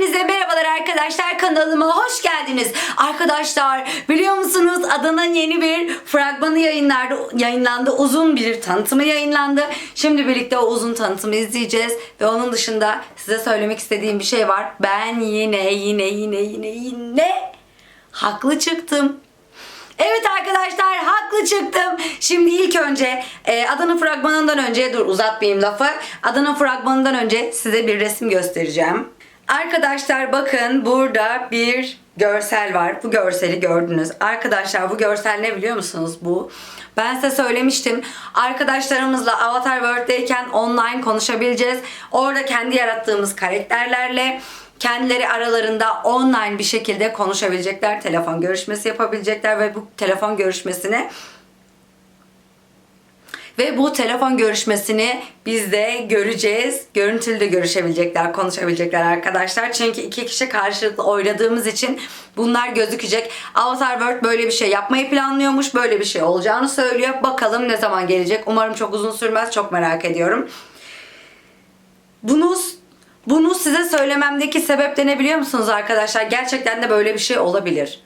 Hepinize merhabalar arkadaşlar kanalıma hoş geldiniz. Arkadaşlar biliyor musunuz Adana'nın yeni bir fragmanı yayınlandı, yayınlandı. Uzun bir tanıtımı yayınlandı. Şimdi birlikte o uzun tanıtımı izleyeceğiz. Ve onun dışında size söylemek istediğim bir şey var. Ben yine yine yine yine yine haklı çıktım. Evet arkadaşlar haklı çıktım. Şimdi ilk önce e, Adana fragmanından önce dur uzatmayayım lafı. Adana fragmanından önce size bir resim göstereceğim. Arkadaşlar bakın burada bir görsel var. Bu görseli gördünüz. Arkadaşlar bu görsel ne biliyor musunuz? Bu. Ben size söylemiştim. Arkadaşlarımızla Avatar World'deyken online konuşabileceğiz. Orada kendi yarattığımız karakterlerle kendileri aralarında online bir şekilde konuşabilecekler, telefon görüşmesi yapabilecekler ve bu telefon görüşmesini ve bu telefon görüşmesini biz de göreceğiz. Görüntülü de görüşebilecekler, konuşabilecekler arkadaşlar. Çünkü iki kişi karşılıklı oynadığımız için bunlar gözükecek. Avatar World böyle bir şey yapmayı planlıyormuş. Böyle bir şey olacağını söylüyor. Bakalım ne zaman gelecek. Umarım çok uzun sürmez. Çok merak ediyorum. Bunu bunu size söylememdeki sebep de musunuz arkadaşlar? Gerçekten de böyle bir şey olabilir.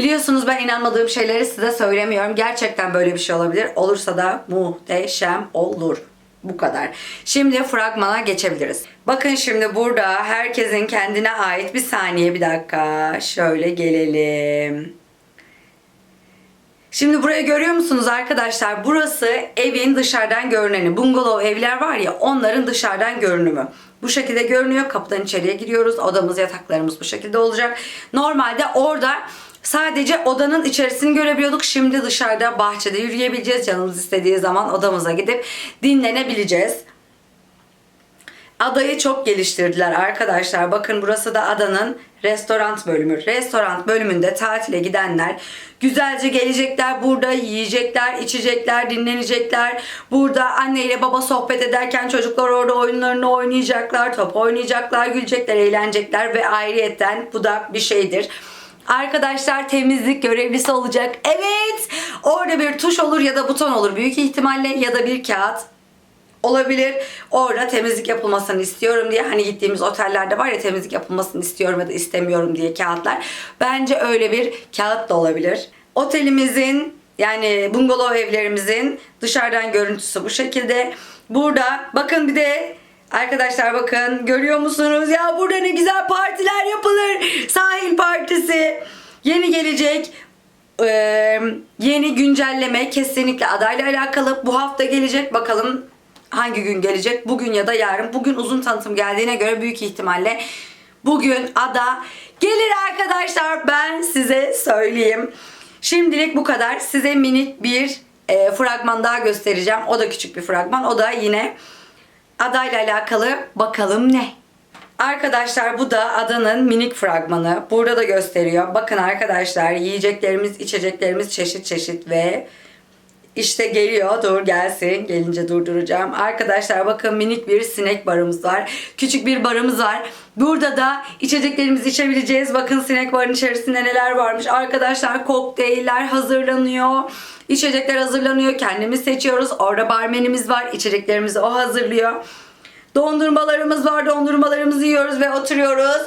Biliyorsunuz ben inanmadığım şeyleri size söylemiyorum. Gerçekten böyle bir şey olabilir. Olursa da muhteşem olur. Bu kadar. Şimdi fragmana geçebiliriz. Bakın şimdi burada herkesin kendine ait bir saniye bir dakika. Şöyle gelelim. Şimdi burayı görüyor musunuz arkadaşlar? Burası evin dışarıdan görüneni. Bungalov evler var ya onların dışarıdan görünümü. Bu şekilde görünüyor. Kapıdan içeriye giriyoruz. Odamız, yataklarımız bu şekilde olacak. Normalde orada sadece odanın içerisini görebiliyorduk. Şimdi dışarıda bahçede yürüyebileceğiz. Canımız istediği zaman odamıza gidip dinlenebileceğiz. Adayı çok geliştirdiler arkadaşlar. Bakın burası da adanın restoran bölümü. Restoran bölümünde tatile gidenler güzelce gelecekler. Burada yiyecekler, içecekler, dinlenecekler. Burada anne ile baba sohbet ederken çocuklar orada oyunlarını oynayacaklar, top oynayacaklar, gülecekler, eğlenecekler ve ayrıyetten bu da bir şeydir. Arkadaşlar temizlik görevlisi olacak. Evet. Orada bir tuş olur ya da buton olur büyük ihtimalle ya da bir kağıt olabilir. Orada temizlik yapılmasını istiyorum diye hani gittiğimiz otellerde var ya temizlik yapılmasını istiyorum ya da istemiyorum diye kağıtlar. Bence öyle bir kağıt da olabilir. Otelimizin yani bungalov evlerimizin dışarıdan görüntüsü bu şekilde. Burada bakın bir de Arkadaşlar bakın görüyor musunuz? Ya burada ne güzel partiler yapılır. Sahil. Yeni gelecek ee, yeni güncelleme kesinlikle adayla alakalı. Bu hafta gelecek. Bakalım hangi gün gelecek? Bugün ya da yarın. Bugün uzun tanıtım geldiğine göre büyük ihtimalle bugün ada gelir arkadaşlar. Ben size söyleyeyim. Şimdilik bu kadar. Size minik bir e, fragman daha göstereceğim. O da küçük bir fragman. O da yine adayla alakalı. Bakalım ne? Arkadaşlar bu da adanın minik fragmanı. Burada da gösteriyor. Bakın arkadaşlar yiyeceklerimiz, içeceklerimiz çeşit çeşit ve işte geliyor. Dur gelsin. Gelince durduracağım. Arkadaşlar bakın minik bir sinek barımız var. Küçük bir barımız var. Burada da içeceklerimizi içebileceğiz. Bakın sinek barın içerisinde neler varmış. Arkadaşlar kokteyller hazırlanıyor. İçecekler hazırlanıyor. Kendimiz seçiyoruz. Orada barmenimiz var. İçeceklerimizi o hazırlıyor. Dondurmalarımız var. Dondurmalarımızı yiyoruz ve oturuyoruz.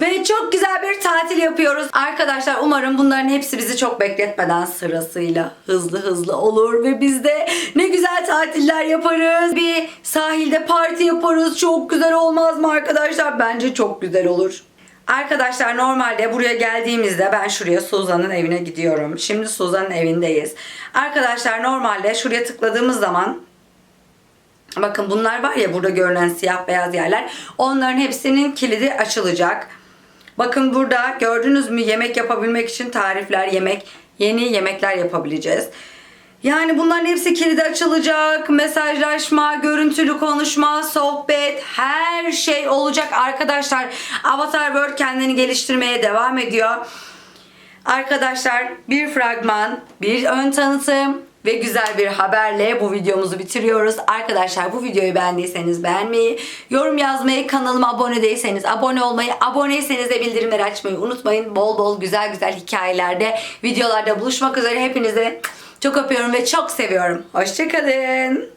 Ve çok güzel bir tatil yapıyoruz. Arkadaşlar umarım bunların hepsi bizi çok bekletmeden sırasıyla hızlı hızlı olur ve biz de ne güzel tatiller yaparız. Bir sahilde parti yaparız. Çok güzel olmaz mı arkadaşlar? Bence çok güzel olur. Arkadaşlar normalde buraya geldiğimizde ben şuraya Suzan'ın evine gidiyorum. Şimdi Suzan'ın evindeyiz. Arkadaşlar normalde şuraya tıkladığımız zaman Bakın bunlar var ya burada görünen siyah beyaz yerler. Onların hepsinin kilidi açılacak. Bakın burada gördünüz mü yemek yapabilmek için tarifler, yemek, yeni yemekler yapabileceğiz. Yani bunların hepsi kilidi açılacak. Mesajlaşma, görüntülü konuşma, sohbet, her şey olacak arkadaşlar. Avatar World kendini geliştirmeye devam ediyor. Arkadaşlar bir fragman, bir ön tanıtım ve güzel bir haberle bu videomuzu bitiriyoruz. Arkadaşlar bu videoyu beğendiyseniz beğenmeyi, yorum yazmayı, kanalıma abone değilseniz abone olmayı, aboneyseniz de bildirimleri açmayı unutmayın. Bol bol güzel güzel hikayelerde, videolarda buluşmak üzere hepinize çok öpüyorum ve çok seviyorum. Hoşçakalın.